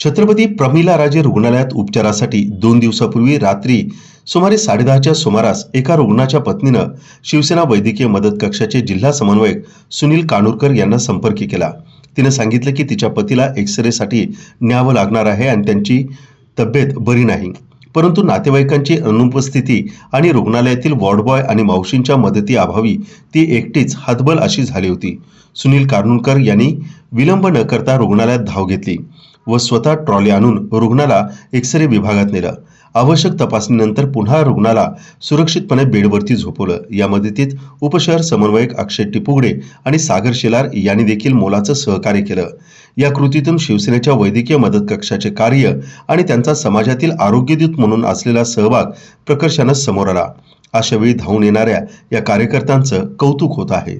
छत्रपती प्रमिला राजे रुग्णालयात उपचारासाठी दोन दिवसापूर्वी रात्री सुमारे साडेदहाच्या सुमारास एका रुग्णाच्या पत्नीनं शिवसेना वैद्यकीय मदत कक्षाचे जिल्हा समन्वयक सुनील कानूरकर यांना संपर्क केला. तिनं सांगितलं की तिच्या पतीला एक्सरेसाठी न्यावं लागणार आहे आणि त्यांची तब्येत बरी नाही. परंतु नातेवाईकांची अनुपस्थिती आणि रुग्णालयातील वॉर्डबॉय आणि मावशींच्या मदतीअभावी ती एकटीच हतबल अशी झाली होती. सुनील कारणूरकर यांनी विलंब न करता रुग्णालयात धाव घेतली. व स्वतः ट्रॉली आणून रुग्णाला एक्सरे विभागात नेलं. आवश्यक तपासणीनंतर पुन्हा रुग्णाला सुरक्षितपणे बेडवरती झोपवलं. या मदतीत उपशहर समन्वयक अक्षय टिपुगडे आणि सागर शेलार यांनी देखील मोलाचं सहकार्य केलं. या कृतीतून शिवसेनेच्या वैद्यकीय मदत कक्षाचे कार्य आणि त्यांचा समाजातील आरोग्यदूत म्हणून असलेला सहभाग प्रकर्षानं समोर आला. अशावेळी धावून येणाऱ्या या कार्यकर्त्यांचं कौतुक होत आहे.